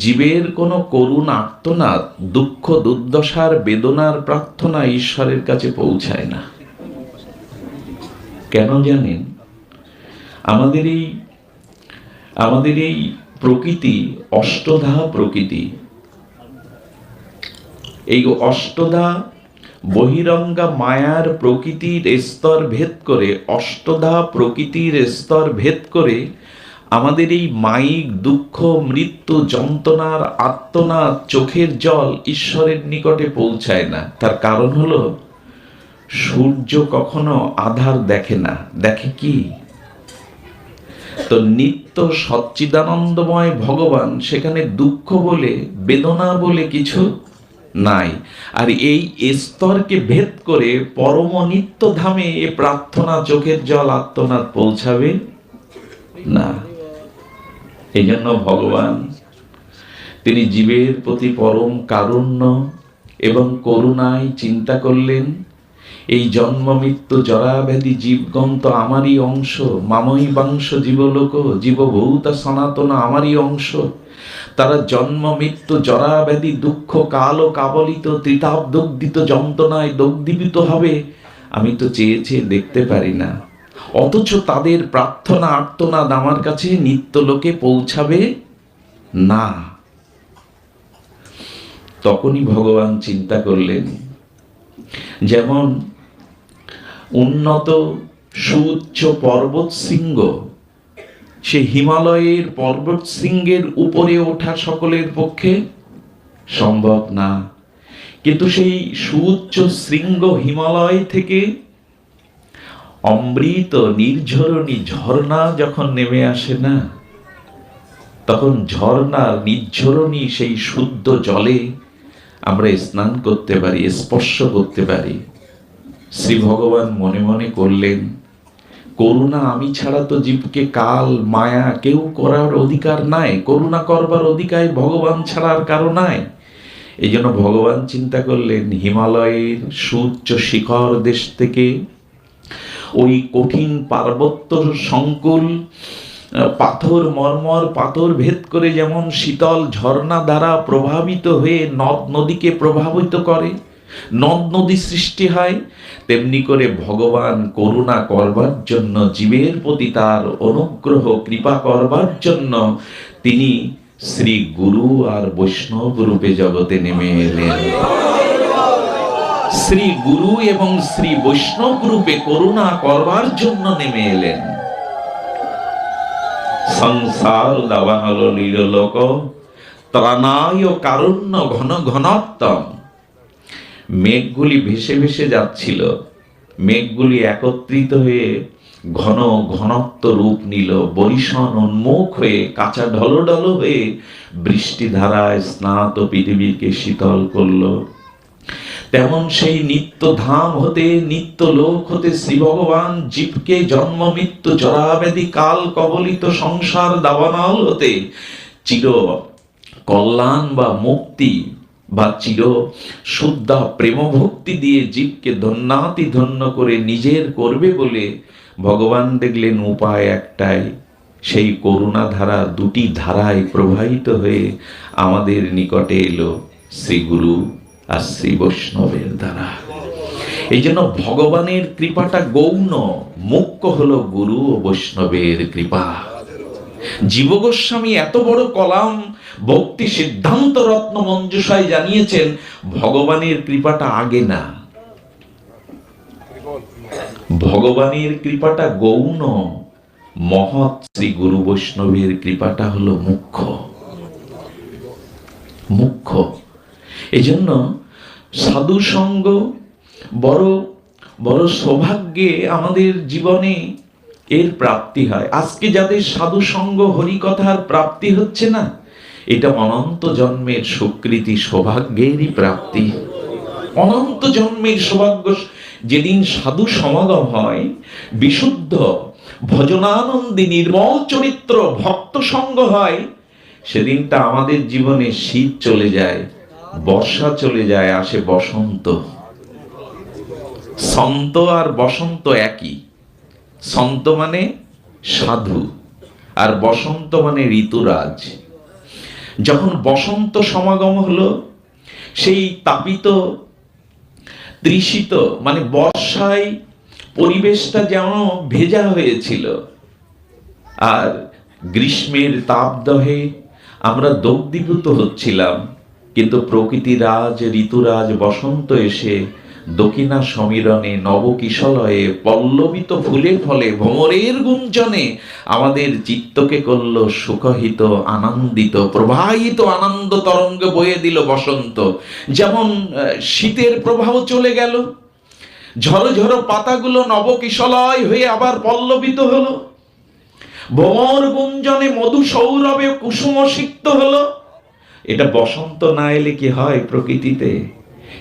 জীবের কোনো করুণ আর্তনাদ, দুঃখ, দুর্দশার বেদনার প্রার্থনা ঈশ্বরের কাছে পৌঁছায় না। কেন জানেন? আমাদের এই আমাদের এই প্রকৃতি, অষ্টধা প্রকৃতি, এই অষ্টধা বহিরঙ্গা মায়ার প্রকৃতির স্তর ভেদ করে, অষ্টধা প্রকৃতির স্তর ভেদ করে আমাদের এই মাইক, দুঃখ, মৃত্যু, যন্ত্রণার আত্মনাদ চোখের জল ঈশ্বরের নিকটে পৌঁছায় না। তার কারণ হলো, সূর্য কখনো আধার দেখে না। দেখে কি? তো নিত্য সচ্চিদানন্দময় ভগবান সেখানে দুঃখ বলে, বেদনা বলে কিছু নাই। আর এই স্তরকে ভেদ করে পরম নিত্য ধামে এ প্রার্থনা চোখের জল আত্মনাদ পৌঁছাবে না। এই জন্য ভগবান, তিনি জীবের প্রতি পরম কারুণ্য এবং করুণায় চিন্তা করলেন, এই জন্ম মৃত্যু জরাব্যাধি জীবগণ তো আমারই অংশ, মামই বাংশ জীবলোক, জীবভূতা সনাতন আমারই অংশ। তারা জন্ম মৃত্যু জরাব্যাধি দুঃখ কাল ও কাবলিত ত্রিতাবদগ্ধিত যন্ত্রণায় দগ্ধীভূত হবে, আমি তো চেয়ে চেয়ে দেখতে পারি না। অথচ তাদের প্রার্থনা, আর্তনাদ আমার কাছে নিত্য লোকে পৌঁছাবে না। তখনই ভগবান চিন্তা করলেন, যেমন উন্নত সুউচ্চ পর্বত শৃঙ্গ, সে হিমালয়ের পর্বত শৃঙ্গের উপরে ওঠা সকলের পক্ষে সম্ভব না। কিন্তু সেই সুউচ্চ শৃঙ্গ হিমালয় থেকে অমৃত, নির্ঝরণী ঝর্ণা যখন নেমে আসে না, তখন ঝর্ণার নির্ঝরণী সেই শুদ্ধ জলে আমরা স্নান করতে পারি, স্পর্শ করতে পারি। শ্রী ভগবান মনে মনে করলেন, করুণা আমি ছাড়া তো জীবকে কাল, মায়া কেউ করার অধিকার নাই, করুণা করবার অধিকার ভগবান ছাড়ার কারও নাই। এই জন্য ভগবান চিন্তা করলেন, হিমালয়ের সুউচ্চ শিখর দেশ থেকে ওই কঠিন পার্বত্য সংকুল পাথর মর্মর পাথর ভেদ করে যেমন শীতল ঝর্ণা দ্বারা প্রভাবিত হয়ে নদ নদীকে প্রভাবিত করে, নদ নদী সৃষ্টি হয়, তেমনি করে ভগবান করুণা করবার জন্য, জীবের প্রতি তার অনুগ্রহ, কৃপা করবার জন্য তিনি শ্রী গুরু আর বৈষ্ণব রূপে জগতে নেমে এলেন। শ্রী গুরু এবং শ্রী বৈষ্ণব রূপে করুণা করবার জন্য নেমে এলেন। সংসার লীললোক ত্রাণায় কারুণ্য ঘন ঘনত্তম। মেঘগুলি ভেসে ভেসে যাচ্ছিল। মেঘগুলি একত্রিত হয়ে ঘন ঘনত্ব রূপ নিল। বরিশন উন্মুখ হয়ে, কাঁচা ঢলঢল হয়ে বৃষ্টি ধারায় স্নাত পৃথিবীকে শীতল করল। তেমন সেই নিত্য ধাম হতে, নিত্য লোক হতে শ্রী ভগবান জীবকে জন্ম মৃত্যু জরাব্যাধি কাল কবলিত সংসার দাবানল হতে চির কল্যাণ বা মুক্তি বা চির শুদ্ধা প্রেম ভক্তি দিয়ে জীবকে ধন্যাতি ধন্য করে নিজের করবে বলে ভগবান দেখলেন উপায় একটাই। সেই করুণা ধারা দুটি ধারায় প্রবাহিত হয়ে আমাদের নিকটে এলো শ্রী গুরু। আর শ্রী বৈষ্ণবের দ্বারা। এই জন্য ভগবানের কৃপাটা গৌণ, মুখ্য হলো গুরু ও বৈষ্ণবের কৃপা। জীব গোস্বামী এত বড় কলাম, ভক্তি সিদ্ধান্ত রত্ন মঞ্জুষায় জানিয়েছেন, ভগবানের কৃপাটা আগে না। ভগবানের কৃপাটা গৌণ, মহৎ শ্রী গুরু বৈষ্ণবের কৃপাটা হলো মুখ্য। মুখ্য। এই জন্য সাধু সঙ্গ, বড় বড় সৌভাগ্যে আমাদের জীবনে এর প্রাপ্তি হয়। আজকে যাদের সাধু সঙ্গ হরিকথার প্রাপ্তি হচ্ছে না, এটা অনন্ত জন্মের সুকৃতি সৌভাগ্যেরই প্রাপ্তি। অনন্ত জন্মের সৌভাগ্য যেদিন সাধু সমাগম হয়, বিশুদ্ধ, ভজনানন্দী নির্মল চরিত্র ভক্ত সঙ্গ হয়, সেদিনটা আমাদের জীবনে শীত চলে যায়। বর্ষা চলে যায়, আসে বসন্ত। সন্ত আর বসন্ত একই। সন্ত মানে সাধু আর বসন্ত মানে ঋতুরাজ। যখন বসন্ত সমাগম হলো, সেই তাপিত, তৃষিত মানে বর্ষায় পরিবেশটা যেন ভেজা হয়েছিল। আর গ্রীষ্মের তাপদহে আমরা দগ্ধীভূত হচ্ছিলাম। কিন্তু রাজ, ঋতুরাজ, বসন্ত এসে দক্ষিণা সমীরণে নবকিশলয়ে পল্লবিত ফুলে ফলে ভ্রমরের গুঞ্জনে আমাদের চিত্তকে করল সুখহিত আনন্দিত, প্রবাহিত আনন্দ তরঙ্গ বয়ে দিল বসন্ত। যেমন শীতের প্রভাব চলে গেল ঝড়ো ঝড়ো পাতাগুলো নবকিশলয় হয়ে আবার পল্লবিত হলো। ভ্রমর গুঞ্জনে মধু সৌরভে কুসুম সিক্ত হলো। এটা বসন্ত না এলে কি হয় প্রকৃতিতে?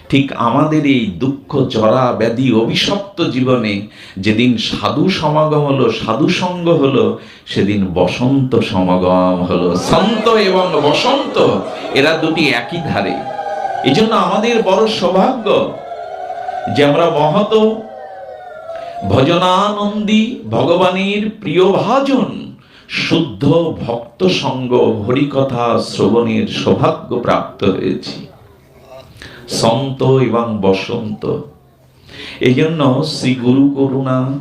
ঠিক আমাদের এই দুঃখ, জরা, ব্যাধি, অভিশপ্ত জীবনে যেদিন সাধু সমাগম হলো, সাধু সঙ্গ হলো, সেদিন বসন্ত সমাগম হলো। সন্ত এবং বসন্ত, এরা দুটি একই ধারে। এই জন্য আমাদের বড় সৌভাগ্য যে আমরা মহত ভজনানন্দী ভগবানের প্রিয় ভাজন। শুদ্ধ ভক্ত সঙ্গ হরিকথা শ্রবণের সৌভাগ্য প্রাপ্ত হয়েছি। সন্ত এবং বসন্ত। এই জন্য শ্রী গুরু করুণা,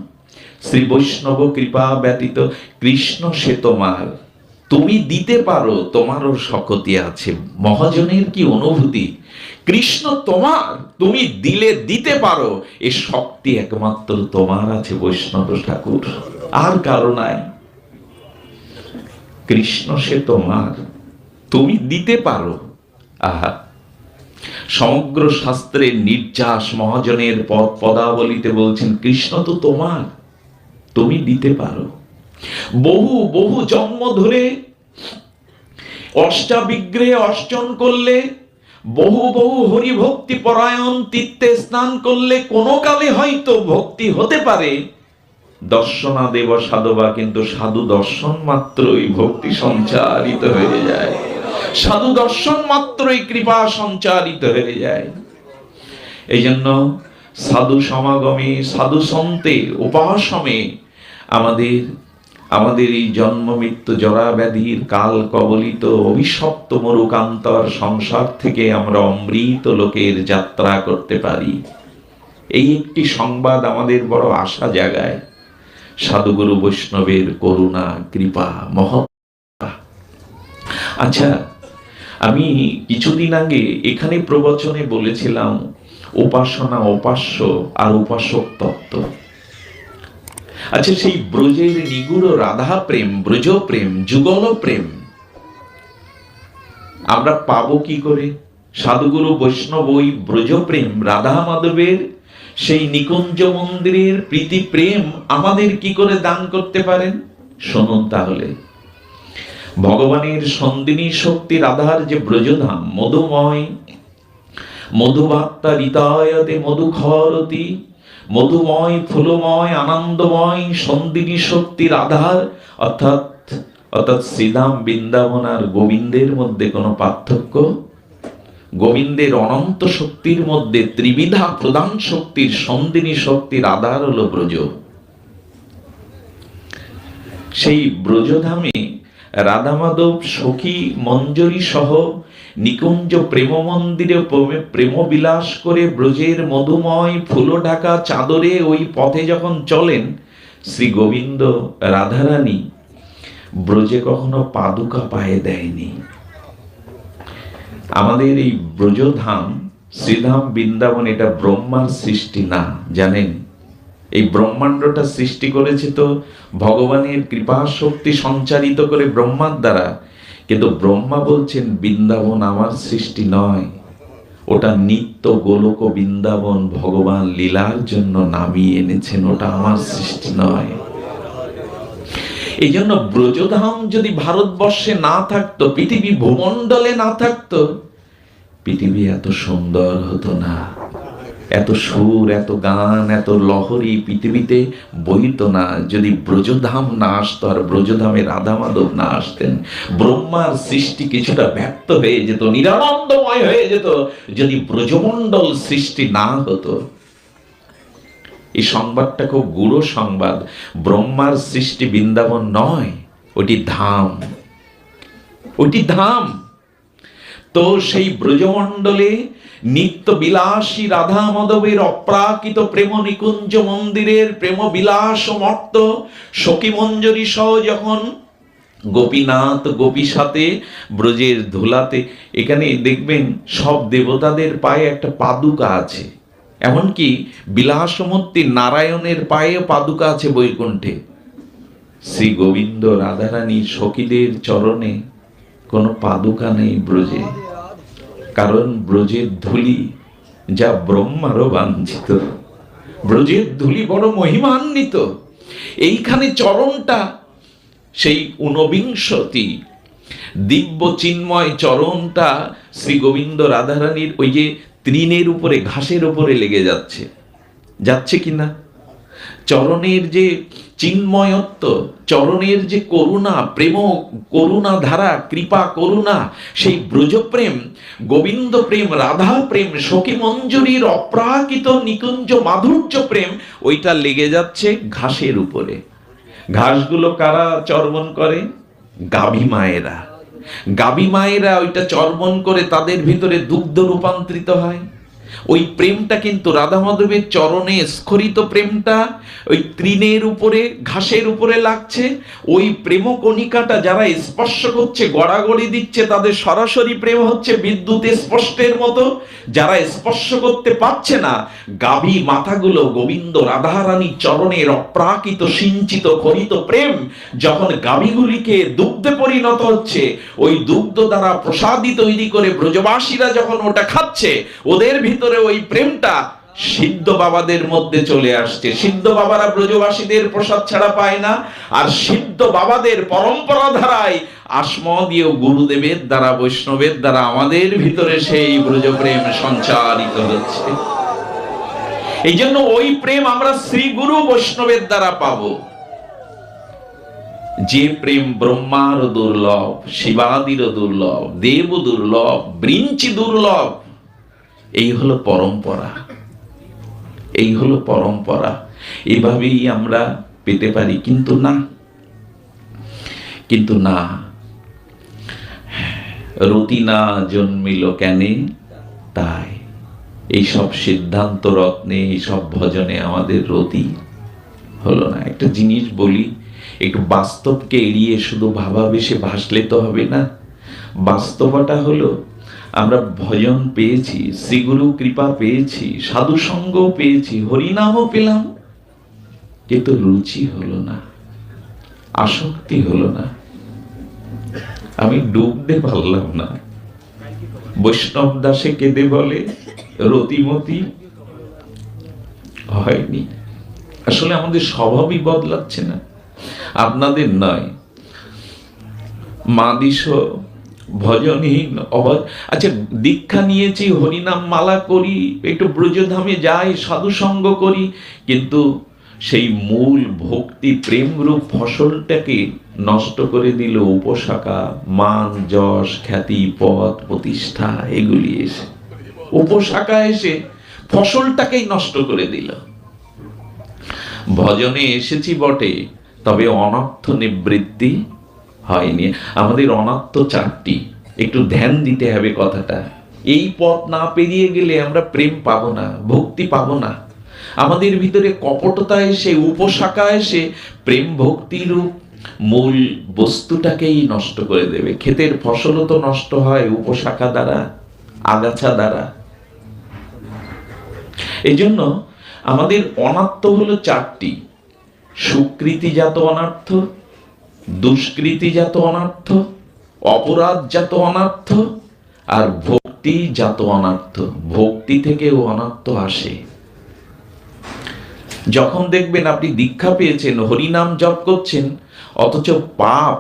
শ্রী বৈষ্ণব কৃপা ব্যতীত কৃষ্ণ সে তোমার। তুমি দিতে পারো, তোমারও শকতি আছে। মহাজনের কি অনুভূতি? কৃষ্ণ তোমার, তুমি দিলে দিতে পারো, এ শক্তি একমাত্র তোমার আছে বৈষ্ণব ঠাকুর। আর কারও নাই। কৃষ্ণ সে তোমার। তুমি দিতে পারো। আহা। সমগ্র শাস্ত্রের নির্যাস মহাজনের পদ পদাবলিতে বলছেন, কৃষ্ণ তো তোমার। তুমি দিতে পারো। বহু বহু জন্ম ধরে অষ্টাবিগ্রহে অর্চন করলে, বহু বহু হরিভক্তি পরায়ণ তীর্থে স্নান করলে কোনো কালে হয়তো ভক্তি হতে পারে। দর্শনা দেব সাধবা, কিন্তু সাধু দর্শন মাত্রই ভক্তি সঞ্চারিত হয়ে যায়। সাধু দর্শন মাত্রই কৃপা সঞ্চারিত হয়ে যায়। এই জন্য সাধু সমাগমে, সাধু সন্তে, উপাসমে আমাদের আমাদের এই জন্ম মৃত্যু জরা ব্যাধির কাল কবলিত অভিশপ্ত মরুকান্তর সংসার থেকে আমরা অমৃত লোকের যাত্রা করতে পারি। এই একটি সংবাদ আমাদের বড় আশা জাগায়। সাধুগুরু বৈষ্ণবের করুণা, কৃপা, মহৎ। আচ্ছা আমি কিছুদিন আগে এখানে প্রবচনে বলেছিলাম, উপাসনা উপাস্য আর উপাসক তত্ত্ব। আচ্ছা সেই ব্রজের নিগুড় রাধা প্রেম, ব্রজ প্রেম, যুগল প্রেম, আমরা পাবো কি করে? সাধুগুরু বৈষ্ণব ওই ব্রজ প্রেম, রাধা মাধবের সেই নিকুঞ্জ মন্দিরের প্রীতি প্রেম আমাদের কি করে দান করতে পারেন? শুনুন তাহলে। ভগবানের সন্দিনী শক্তি রাধার যে ব্রজধাম, মধুময় মধুবাত্তা রিতায়তে মধু খরতি মধুময়, ফুলময়, আনন্দময় সন্দিনী শক্তি রাধার, অর্থাৎ অর্থাৎ শ্রীধাম বৃন্দাবন আর গোবিন্দের মধ্যে কোনো পার্থক্য গোবিন্দের অনন্ত শক্তির মধ্যে ত্রিবিধা প্রধান শক্তির সন্দিনী শক্তির আধার হলো ব্রজ। সেই ব্রজধামে রাধা মাধব সখী, মঞ্জরি সহ নিকুঞ্জ প্রেম মন্দিরে প্রেম বিলাস করে ব্রজের মধুময় ফুলো ঢাকা চাদরে ওই পথে যখন চলেন শ্রী গোবিন্দ রাধারানী, ব্রজে কখনো পাদুকা পায়ে দেয়নি। আমাদের এই ব্রজধাম, শ্রীধাম বৃন্দাবন, এটা ব্রহ্মার সৃষ্টি না, জানেন? এই ব্রহ্মাণ্ডটা সৃষ্টি করেছে তো ভগবানের কৃপা শক্তি সঞ্চারিত করে ব্রহ্মার দ্বারা। কিন্তু ব্রহ্মা বলছেন, বৃন্দাবন আমার সৃষ্টি নয়। ওটা নিত্য গোলক বৃন্দাবন ভগবান লীলার জন্য নামিয়ে এনেছেন, ওটা আমার সৃষ্টি নয়। এই জন্য ব্রজধাম যদি ভারতবর্ষে না থাকতো, পৃথিবী ভূমণ্ডলে না থাকতো, পৃথিবী এত সুন্দর হতো না। এত সুর, এত গান, এত লহরী পৃথিবীতে বইতো না। যদি ব্রজধাম না আসতো আর ব্রজধামে রাধা মাধব না আসতেন, ব্রহ্মার সৃষ্টি কিছুটা ব্যর্থ হয়ে যেত, নিরানন্দময় হয়ে যেত। যদি ব্রজমণ্ডল সৃষ্টি না হতো এই সংবাদটা খুব গুড়ো সংবাদ। ব্রহ্মার সৃষ্টি বৃন্দাবন নয়, ওটি ধাম। ওটি ধাম। তো সেই ব্রজমণ্ডলে নিত্য বিলাসী রাধা মাধবের অপ্রাকৃত প্রেম নিকুঞ্জ মন্দিরের প্রেম বিলাস মর্ত সখী মঞ্জরি সহ যখন গোপীনাথ গোপী সাথে ব্রজের ধুলাতে, এখানে দেখবেন সব দেবতাদের পায়ে একটা পাদুকা আছে। এমনকি বিলাসমূর্তি নারায়ণের পায়ে পাদুকা আছে বৈকুণ্ঠে। শ্রী গোবিন্দ রাধারানী সখীদের চরণে কোনো পাদুকা নেই ব্রজে, কারণ ব্রজের ধুলি যা ব্রহ্মারও বাঞ্ছিত। ব্রজের ধুলি বড় মহিমান্বিত। এইখানে চরণটা সেই ঊনবিংশতি। দিব্য চিন্ময় চরণটা শ্রী গোবিন্দ রাধারানীর ওই যে তৃণের উপরে, ঘাসের উপরে লেগে যাচ্ছে। যাচ্ছে কিনা চরণের যে চিন্ময়ত্ব, চরণের যে করুণা, প্রেম করুণা ধারা, কৃপা করুণা, সেই ব্রজপ্রেম, গোবিন্দ প্রেম, রাধা প্রেম সখী মঞ্জুরির অপ্রাকৃত নিকুঞ্জ মাধুর্য প্রেম, ওইটা লেগে যাচ্ছে ঘাসের উপরে। ঘাসগুলো কারা চর্বণ করে? গাভী মায়েরা। গাভী মায়েরা ওইটা চর্বণ করে তাদের ভিতরে দুগ্ধ রূপান্তরিত হয়। ওই প্রেমটা কিন্তু রাধা মাধবের চরণে স্খরিত প্রেমটা, ওই তৃণের উপরে, ঘাসের উপরে লাগছে। ওই প্রেম কণিকাটা যারা স্পর্শ করছে, গড়াগড়ি দিচ্ছে, তাদের সরাসরি প্রেম হচ্ছে বিদ্যুৎ স্পষ্টের মতো। যারা স্পর্শ করতে পারছে না, গাভী মাথাগুলো গোবিন্দ রাধারানী চরণের অপ্রাকৃত, সিঞ্চিত, খরিত প্রেম যখন গাভীগুলিকে দুগ্ধে পরিণত হচ্ছে, ওই দুগ্ধ দ্বারা প্রসাদী তৈরি করে ব্রজবাসীরা যখন ওটা খাচ্ছে, ওদের ভিতরে ওই প্রেমটা সিদ্ধ বাবাদের মধ্যে চলে আসছে। সিদ্ধ বাবারা ব্রজবাসীদের প্রসাদ ছাড়া পায় না, আর সিদ্ধ বাবাদের পরম্পরা ধারায় আসমদীয় গুরুদেবের দ্বারা, বৈষ্ণবের দ্বারা আমাদের ভিতরে সেই ব্রজপ্রেম সঞ্চারিত হচ্ছে। এই জন্য ওই প্রেম আমরা শ্রী গুরু বৈষ্ণবের দ্বারা পাবো। যে প্রেম ব্রহ্মার দুর্লভ, শিবাদির দুর্লভ, দেব দুর্লভ, বৃঞ্চি দুর্লভ এই হলো পরম্পরা। এই হলো পরম্পরা। এভাবেই আমরা পেতে পারি, কিন্তু না। কিন্তু না। রতি না জন্মিল কেনে? তাই। এইসব সিদ্ধান্ত রত্নে এইসব ভজনে আমাদের রতি হলো না। একটা জিনিস বলি, একটু বাস্তবকে এড়িয়ে শুধু ভাবাবেশে ভাসলে তো হবে না। বাস্তবটা হলো আমরা ভজন পেয়েছি, শ্রীগুরু কৃপা পেয়েছি, সাধু সঙ্গ পেয়েছি, হরিনামও পেলাম। কিন্তু রুচি হলো না, আসক্তি হলো না। আমি ডুবতে পারলাম না। বৈষ্ণব দাসে কেঁদে বলে, রতিমতি, হয়নি। আসলে আমাদের স্বভাবই বদলাচ্ছে না। আপনাদের নয়। মা দিস ভজনহীন অবাধ আচ্ছা দীক্ষা নিয়েছি, হরিনাম মালা করি, একটু ব্রজধামে যাই সাধু সঙ্গ করি, কিন্তু সেই মূল ভক্তি প্রেমরূপ ফসলটাকে নষ্ট করে দিল উপশাখা, মান, যশ, খ্যাতি, পদ, প্রতিষ্ঠা, এগুলি এসে। উপশাখা এসে ফসলটাকেই নষ্ট করে দিল। ভজনে এসেছি বটে, তবে অনর্থ নিবৃত্তি হয়নি। আমাদের অনাত্ম চারটি। একটু ধ্যান দিতে হবে কথাটা। এই পথ না পেরিয়ে গেলে আমরা প্রেম পাবো না, ভক্তি পাবো না। আমাদের ভিতরে কপটতা এসে উপশাখা এসে, প্রেম ভক্তিরূপ মূল বস্তুটাকেই নষ্ট করে দেবে। ক্ষেতের ফসলও তো নষ্ট হয় উপশাখা দ্বারা, আগাছা দ্বারা। এই জন্য আমাদের অনাত্ম হলো চারটি। সুকৃতিজাত অনার্থ দুষ্কৃতিজাত অনার্থ অপরাধজাত অনার্থ, আর ভক্তিজাত অনার্থ, ভক্তি থেকেও অনার্থ আসে। যখন দেখবেন আপনি দীক্ষা পেয়েছেন, হরিনাম জপ করছেন, অথচ পাপ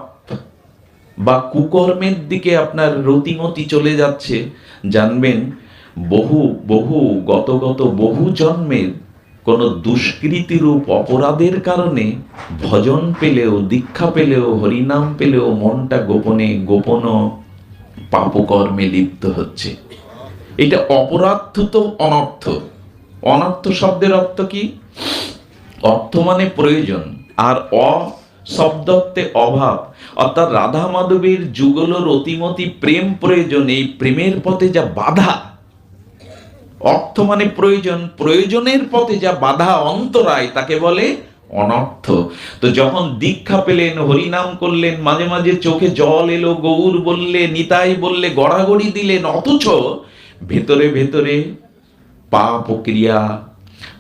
বা কুকর্মের দিকে আপনার রতিমতি চলে যাচ্ছে, জানবেন বহু বহু, গত গত বহু জন্মের কোন দুষ্কৃতিরূপ অপরাধের কারণে ভজন পেলেও, দীক্ষা পেলেও, হরিনাম পেলেও মনটা গোপনে, গোপন পাপকর্মে লিপ্ত হচ্ছে। এটা অপরাধ তো অনর্থ। অনর্থ শব্দের অর্থ কি? অর্থ মানে প্রয়োজন আর অ শব্দত্বে অভাব। অর্থাৎ রাধা মাধবের যুগলোর অতিমতি প্রেম প্রয়োজন, এই প্রেমের পথে যা বাধা অর্থ মানে প্রয়োজন। প্রয়োজনের পথে যা বাধা অন্তরায়, তাকে বলে অনর্থ। তো যখন দীক্ষা পেলেন, হরিনাম করলেন, মাঝে মাঝে চোখে জল এলো, গৌর বললে, নিতাই বললে, গড়াগড়ি দিলেন, অথচ ভেতরে ভেতরে পাপ ও ক্রিয়া,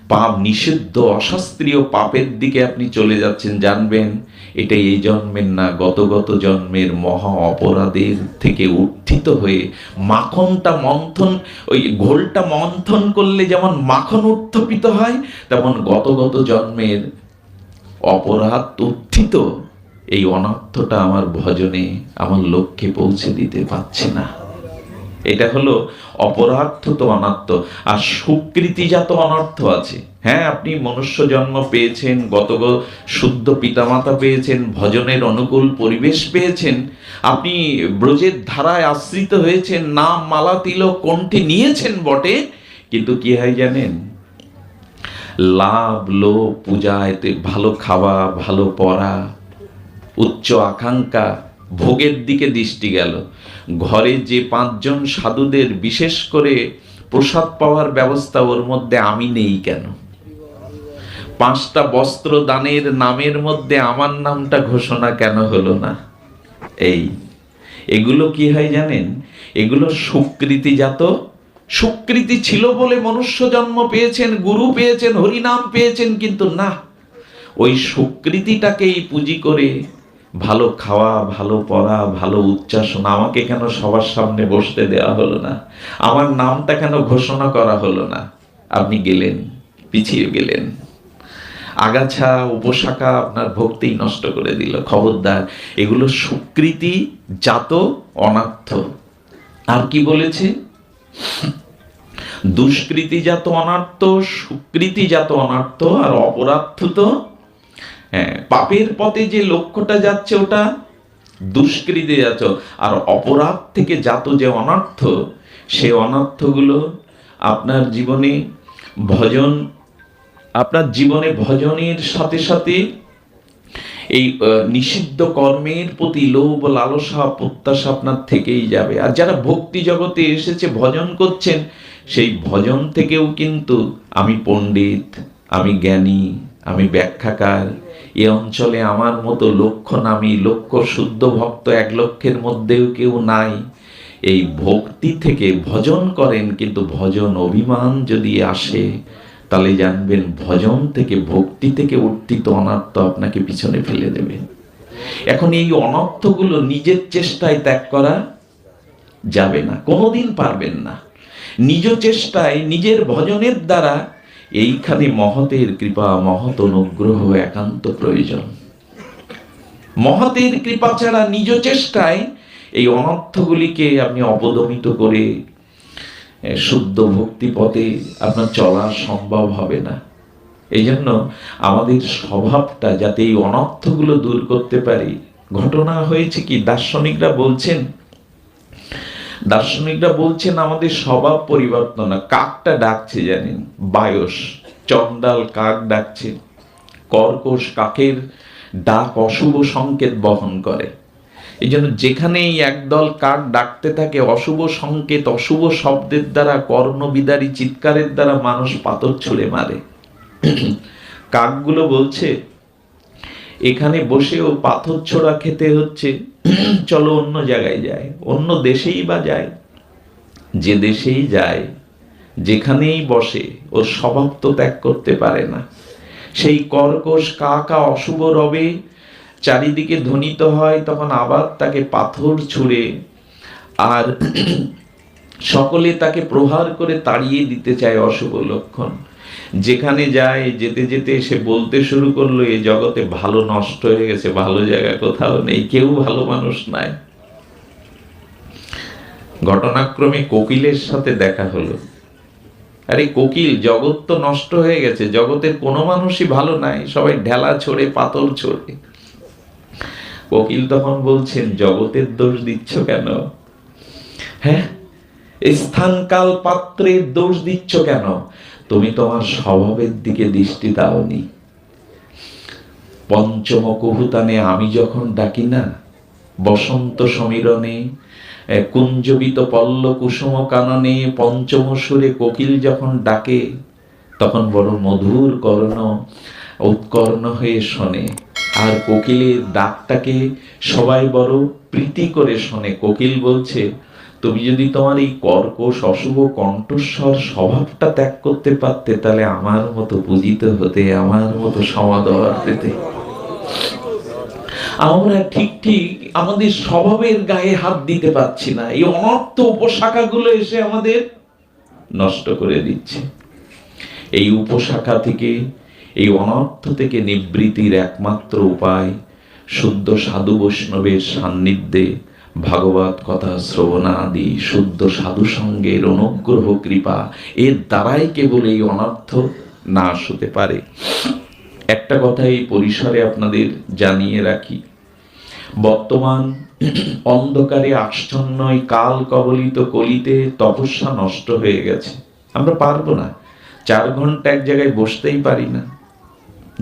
পাপ নিষিদ্ধ, অশাস্ত্রীয় পাপের দিকে আপনি চলে যাচ্ছেন, জানবেন। এটা এই জন্মের না গত গত জন্মের মহা অপরাধের থেকে উত্থিত হয়ে মাখনটা মন্থন, ওই ঘোলটা মন্থন করলে যেমন মাখন উত্থপিত হয়, তেমন গত গত জন্মের অপরাধ উত্থিত। এই অনর্থটা আমার ভজনে, আমার লক্ষ্যে পৌঁছে দিতে পারছে না। এটা হলো অপরার্থ তো অনার্থ, আর সুকৃতিজাত অনর্থ আছে। হ্যাঁ আপনি মনুষ্য জন্ম পেয়েছেন গত শুদ্ধ পিতামাতা পেয়েছেন, ভজনের অনুকূল পরিবেশ পেয়েছেন, আপনি ব্রজের ধারায় আশ্রিত হয়েছেন, নাম, মালা, তিলক, কণ্ঠে নিয়েছেন বটে, কিন্তু কি হয় জানেন? লাভ, লোভ, পূজা, এতে ভালো খাওয়া, ভালো পড়া, উচ্চ আকাঙ্ক্ষা, ভোগের দিকে দৃষ্টি গেল। ঘরে যে পাঁচজন সাধুদের বিশেষ করে প্রসাদ পাওয়ার ব্যবস্থা ওর মধ্যে আমি নেই কেন? পাঁচটা বস্ত্র দানের নামের মধ্যে আমার নামটা ঘোষণা কেন হলো না? এই, এগুলো কি হয় জানেন? এগুলো সুকৃতিজাত, সুকৃতি ছিল বলে মনুষ্য জন্ম পেয়েছেন, গুরু পেয়েছেন, হরিনাম পেয়েছেন, কিন্তু না। ওই সুকৃতিটাকেই পুঁজি করে ভালো খাওয়া, ভালো পড়া, ভালো উচ্চাসনা আমাকে কেন সবার সামনে বসতে দেওয়া হলো না? আমার নামটা কেন ঘোষণা করা হলো না? আপনি গেলেন, পিছিয়ে গেলেন। আগাছা, উপশাখা আপনার ভক্তি নষ্ট করে দিল, খবরদার। এগুলো সুকৃতি, জাত, অনার্থ। আর কি বলেছে? দুষ্কৃতিজাত অনার্থ সুকৃতিজাত অনার্থ, আর অপরার্থ তো হ্যাঁ পাপের পথে যে লক্ষ্যটা যাচ্ছে ওটা, দুষ্কৃতি যাচ্ছ আর অপরাধ থেকে জাত যে অনার্থ, সে অনার্থগুলো আপনার জীবনে ভজন আপনার জীবনে ভজনের সাথে সাথে এই নিষিদ্ধ কর্মের প্রতি লোভ, লালসা, প্রত্যাশা আপনার থেকেই যাবে। আর যারা ভক্তি জগতে এসেছে, ভজন করছেন, সেই ভজন থেকেও কিন্তু আমি পণ্ডিত, আমি জ্ঞানী, আমি ব্যাখ্যাকার। এ অঞ্চলে আমার মতো লক্ষ্য নামি লক্ষ্য শুদ্ধ ভক্ত এক লক্ষের মধ্যেও কেউ নাই। এই ভক্তি থেকে ভজন করেন, কিন্তু ভজন অভিমান যদি আসে তাহলে জানবেন, ভজন থেকে, ভক্তি থেকে উত্থিত অনার্থ আপনাকে পিছনে ফেলে দেবে। এখন এই অনর্থগুলো নিজের চেষ্টায় ত্যাগ করা যাবে না, কোনোদিন পারবেন না। নিজ চেষ্টায়, নিজের ভজনের দ্বারা এইখানে মহতের কৃপা, মহৎ অনুগ্রহ, একান্ত প্রয়োজন। মহতের কৃপা ছাড়া নিজ চেষ্টায় এই অনর্থগুলিকে আপনি অপদমিত করে শুদ্ধ ভক্তি পথে আপনার চলা সম্ভব হবে না। এই জন্য আমাদের স্বভাবটা যাতে এই অনর্থগুলো দূর করতে পারি। ঘটনা হয়েছে কি, দার্শনিকরা বলছেন দার্শনিকরা বলছেন আমাদের স্বভাব পরিবর্তন, কাকটা ডাকছে জানেন, বায়স চন্ডাল কাক ডাকছে, কর্কশ কাকের ডাক অশুভ সংকেত বহন করে। এই জন্য যেখানেই একদল কাক ডাকতে থাকে, অশুভ সংকেত, অশুভ শব্দের দ্বারা, কর্ণবিদারী চিৎকারের দ্বারা মানুষ পাথর ছুঁড়ে মারে। কাকগুলো বলছে, এখানে বসেও পাথর ছোড়া খেতে হচ্ছে। চলো অন্য জায়গায় যায় অন্য দেশেই বা যায় যে দেশেই যায়, যেখানেই বসে, ওর স্বভাব তো ত্যাগ করতে পারে না। সেই কর্কশ কাকা অশুভ রবে চারিদিকে ধ্বনিত হয়, তখন আবার তাকে পাথর ছুঁড়ে আর সকলে তাকে প্রহার করে তাড়িয়ে দিতে চায় অশুভ লক্ষণ। যেখানে যায়, যেতে যেতে সে বলতে শুরু করল এই জগতে ভালো নষ্ট হয়ে গেছে, ভালো জায়গা কোথাও নেই, কেউ ভালো মানুষ নাই। ঘটনাক্রমে কোকিলের সাথে দেখা হলো। আরে কোকিল, জগৎ তো নষ্ট হয়ে গেছে, জগতের কোনো মানুষই ভালো নাই, সবাই ঢেলা ছড়ে পাতল ছড়ে। কোকিল তখন বলছেন, জগতের দোষ দিচ্ছ কেন? হ্যাঁ স্থান কাল পাত্রের দোষ দিচ্ছ কেন? তুমি তোমার স্বভাবের দিকে দৃষ্টি দাওনি। পঞ্চম কহুতানে আমি যখন ডাকি না, বসন্ত সমীরণে কুঞ্জবিত পল্ল কুসুম কাননে, পঞ্চম সুরে কোকিল যখন ডাকে, তখন বড় মধুর কর্ণ, উৎকর্ণ হয়ে শোনে। আর কোকিলের ডাকটাকে সবাই বড় প্রীতি করে শোনে। কোকিল বলছে, তুমি যদি তোমার এই কর্কশ, অশুভ কণ্ঠস্বর স্বভাবটা ত্যাগ করতে পারতে, তাহলে আমার মতো পূজিত হতে, আমার মতো সমাদর পেতে। আমরা ঠিক ঠিক আমাদের স্বভাবের গায়ে হাত দিতে পারছি না। এই অনর্থ উপশাখাগুলো এসে আমাদের নষ্ট করে দিচ্ছে। এই উপশাখা থেকে এই অনর্থ থেকে নিবৃত্তির একমাত্র উপায় শুদ্ধ সাধু বৈষ্ণবের সান্নিধ্যে ভাগবত কথা শ্রবণাদি, শুদ্ধ সাধু সঙ্গের অনুগ্রহ, কৃপা, এর দ্বারাই কেবল এই অনর্থ নাশ হতে পারে। একটা কথা এই পরিসরে আপনাদের জানিয়ে রাখি। বর্তমান অন্ধকারে আশ্চন্য এই কাল কবলিত কলিতে তপস্যা নষ্ট হয়ে গেছে। আমরা পারব না। চার ঘণ্টা এক জায়গায় বসতেই পারি না।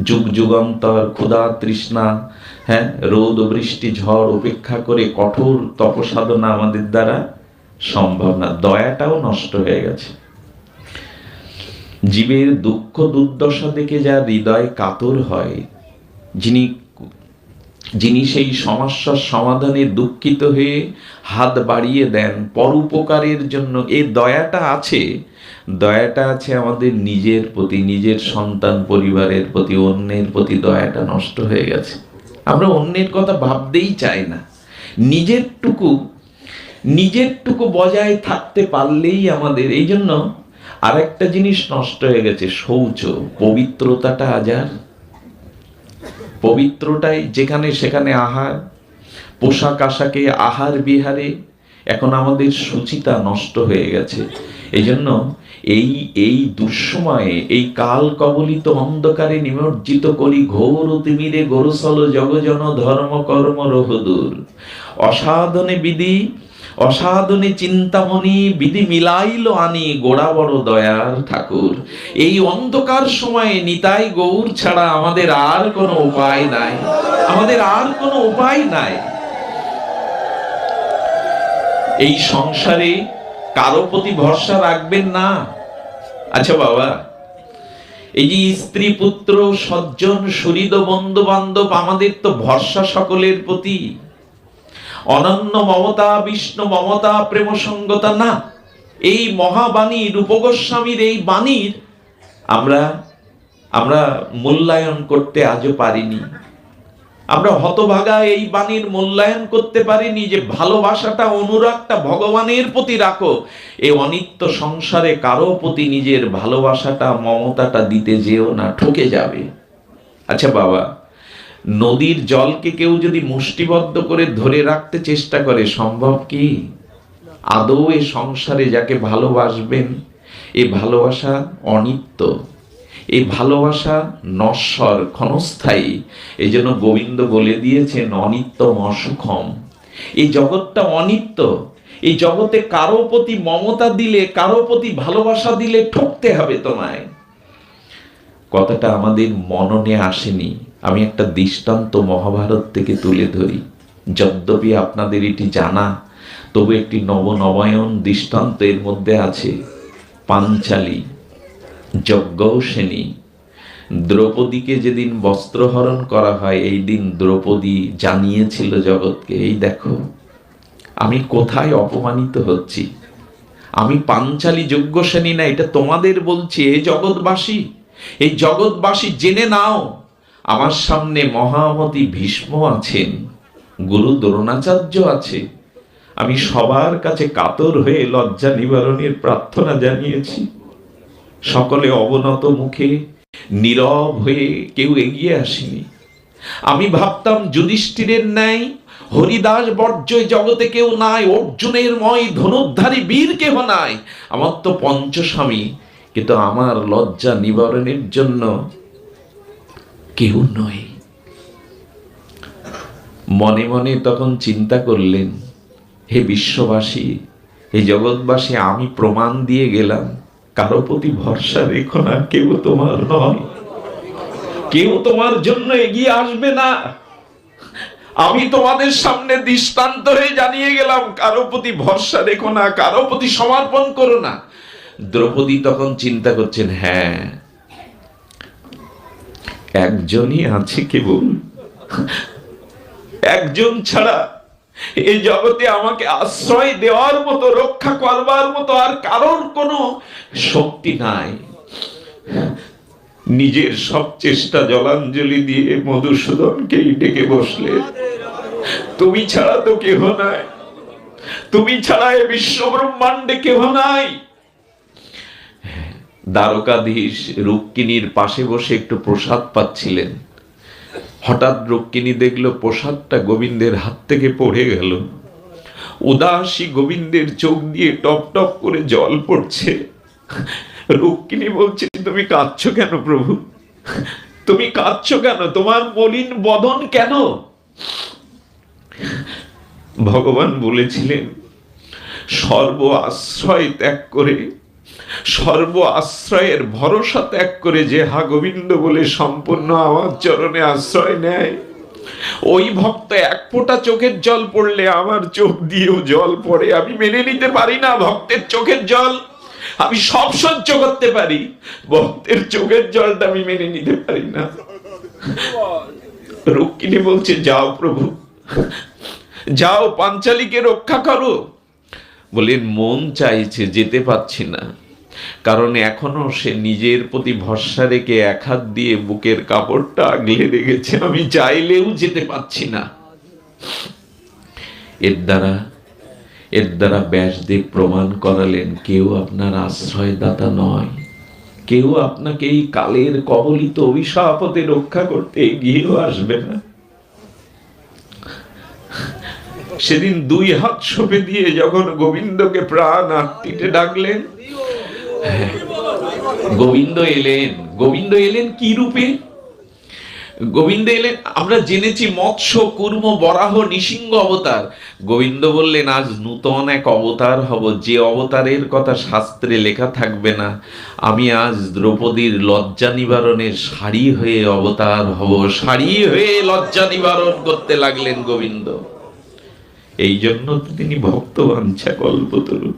যুগ যুগান্তর, ক্ষুধা তৃষ্ণা হ্যাঁ রোদ, বৃষ্টি, ঝড় উপেক্ষা করে কঠোর তপসাধনা আমাদের দ্বারা সম্ভব না। দয়াটাও নষ্ট হয়ে গেছে। জীবের দুঃখ দুর্দশা দেখে যা হৃদয় কাতর হয়, যিনি যিনি সেই সমস্যার সমাধানে দুঃখিত হয়ে হাত বাড়িয়ে দেন, পরোপকারের জন্য এই দয়াটা আছে দয়াটা আছে আমাদের নিজের প্রতি, নিজের সন্তান পরিবারের প্রতি, অন্যের প্রতি দয়াটা নষ্ট হয়ে গেছে। আমরা অন্যের কথা ভাবতেই চাই না। নিজেরটুকু নিজেরটুকু বজায় থাকতে পারলেই আমাদের, এই জন্য আরেকটা জিনিস নষ্ট হয়ে গেছে, শৌচ। পবিত্রতাটা আজ আর পবিত্রটাই যেখানে সেখানে আহার। পোশাক আশাকে আহার বিহারে এখন আমাদের সুচিতা নষ্ট হয়ে গেছে। এই জন্য এই এই দুঃসময়ে, এই কাল কবলিত অন্ধকারে নিমজ্জিত করি ঘোর তিমিরে গরুসল জগজন ধর্ম কর্ম রহদূর অসাধনে বিধি, অসাধনে চিন্তামণি বিধি মিলাইল আনি গোড়া বড় দয়ার ঠাকুর। এই অন্ধকার সময়ে নিতাই গৌর ছাড়া আমাদের আর কোনো উপায় নাই। আমাদের আর কোনো উপায় নাই। এই সংসারে কারও প্রতি ভরসা রাখবেন না। আচ্ছা বাবা, এই যে স্ত্রী, পুত্র, সজ্জন, সুহৃদ বন্ধু বান্ধব আমাদের তো ভরসা সকলের প্রতি। অনন্য মমতা, বিষ্ণু মমতা প্রেম সঙ্গতা না। এই মহাবাণী, রূপগোস্বামীর এই বাণীর আমরা আমরা মূল্যায়ন করতে আজও পারিনি। আমরা হতভাগা এই বাণীর মূল্যায়ন করতে পারিনি যে ভালোবাসাটা, অনুরাগটা ভগবানের প্রতি রাখো। এই অনিত্য সংসারে কারও প্রতি নিজের ভালোবাসাটা, মমতাটা দিতে যেও না, ঠকে যাবে। আচ্ছা বাবা, নদীর জলকে কেউ যদি মুষ্টিবদ্ধ করে ধরে রাখতে চেষ্টা করে, সম্ভব কি? আদৌ এ সংসারে যাকে ভালোবাসবেন, এ ভালোবাসা অনিত্য? এই ভালোবাসা নশ্বর ক্ষণস্থায়ী। এই জন্য গোবিন্দ বলে দিয়েছেন অনিত্যম অসুখম এই জগৎটা অনিত্য। এই জগতে কারও প্রতি মমতা দিলে, কারও প্রতি ভালোবাসা দিলে ঠকতে হবে তোমায়। কথাটা আমাদের মননে আসেনি। আমি একটা দৃষ্টান্ত মহাভারত থেকে তুলে ধরি। যদ্যপি আপনাদের এটি জানা, তবু একটি নবনবায়ন দৃষ্টান্ত এর মধ্যে আছে। পাঞ্চালী। যজ্ঞসেনী দ্রৌপদীকে যেদিন বস্ত্রহরণ করা হয়, এই দিন দ্রৌপদী জানিয়েছিল জগৎকে, এই দেখো, আমি কোথায় অপমানিত হচ্ছি? আমি পাঞ্চালী যজ্ঞসেনী না, এটা তোমাদের বলছি, এ জগৎবাসী এই জগৎবাসী জেনে নাও, আমার সামনে মহামতি ভীষ্ম আছেন, গুরু দ্রোণাচার্য আছে, আমি সবার কাছে কাতর হয়ে লজ্জা নিবারণের প্রার্থনা জানিয়েছি। সকলে অবনত মুখে নীরব হয়ে কেউ এগিয়ে আসেনি। আমি ভাবতাম যুধিষ্ঠিরের ন্যায়, হরিদাস বর্জয় জগতে কেউ নাই, অর্জুনের ময় ধনুর্ধারী বীর কেহ নাই। আমার তো পঞ্চস্বামী, কিন্তু আমার লজ্জা নিবারণের জন্য কেউ নয়। মনে মনে তখন চিন্তা করলেন, হে বিশ্ববাসী, হে জগৎবাসী, আমি প্রমাণ দিয়ে গেলাম। কারও প্রতি ভরসা রেখো না, কেউ তোমার নয়। কেউ তোমার জন্য এগিয়ে আসবে না। আমি তোমাদের সামনে দৃষ্টান্ত হয়ে জানিয়ে গেলাম, কারও প্রতি ভরসা রেখো না, কারও প্রতি সমর্পণ করো না। দ্রৌপদী তখন চিন্তা করছেন হ্যাঁ একজনই আছে কেবল। একজন ছাড়া এই জগতে আমাকে আশ্রয় দেওয়ার মতো, রক্ষা করবার মতো আর কারোর কোনো শক্তি নাই। নিজের সব চেষ্টা জলাঞ্জলি দিয়ে মধুসূদনকেই ডেকে বসলে। তুমি ছাড়া তো কেহ নাই। তুমি ছাড়া এ বিশ্ব ব্রহ্মাণ্ডে কেহ নাই। দ্বারকাধীশ রুক্মিণীর পাশে বসে একটু প্রসাদ পাচ্ছিলেন। হঠাৎ রুক্মিণী দেখল প্রসাদটা গোবিন্দের হাত থেকে পড়ে গেল। উদাসী গোবিন্দের চোখ দিয়ে টপ টপ করে জল পড়ছে। রুক্মিণী বলছে, তুমি কাঁদছ কেন প্রভু? তুমি কাঁদছ কেন? তোমার মলিন বদন কেন? ভগবান বলেছিলেন, সর্ব আশ্রয় ত্যাগ করে সর্ব আশ্রয়ের ভরসা ত্যাগ করে যে হা গোবিন্দ বলে সম্পূর্ণ আমার চরণে আশ্রয় নেয়। ওই ভক্ত এক ফোঁটা চোখের জল পড়লে আমার চোখ দিয়েও জল পড়ে। আমি মেনে নিতে পারি না ভক্তের চোখের জল। আমি সব সহ্য করতে পারি। ভক্তের চোখের জলটা আমি মেনে নিতে পারি না। রুক্মিণী বলছে, যাও প্রভু, যাও পাঞ্চালীকে রক্ষা করো। বলেন, মন চাইছে, যেতে পারছি না। কারণ এখনও সে নিজের প্রতি ভরসা রেখে এক হাত দিয়ে বুকের কাপড়টা আগলে রেখেছে। আমি চাইলেও যেতে পারছি না। এর দ্বারা এর দ্বারা ব্যাসদেব প্রমাণ করালেন, কেউ আপনার আশ্রয়দাতা নয়। কেউ আপনাকে এই কালের কবলিত অভিশাপতে রক্ষা করতে এগিয়েও আসবে না। সেদিন দুই হাত সঁপে দিয়ে যখন গোবিন্দকে প্রাণ আত্মীতে ডাকলেন গোবিন্দ এলেন। গোবিন্দ এলেন কি রূপে? গোবিন্দ এলেন, আমরা জেনেছি মৎস্য, কুর্ম, বরাহ, নৃসিংহ অবতার। গোবিন্দ বললেন, আজ নূতন এক অবতার হব, যে অবতারের কথা শাস্ত্রে লেখা থাকবে না। আমি আজ দ্রৌপদীর লজ্জা নিবারণের শাড়ি হয়ে অবতার হব। শাড়ি হয়ে লজ্জা নিবারণ করতে লাগলেন গোবিন্দ। এই জন্য তিনি ভক্ত বাঞ্ছা কল্পতরু।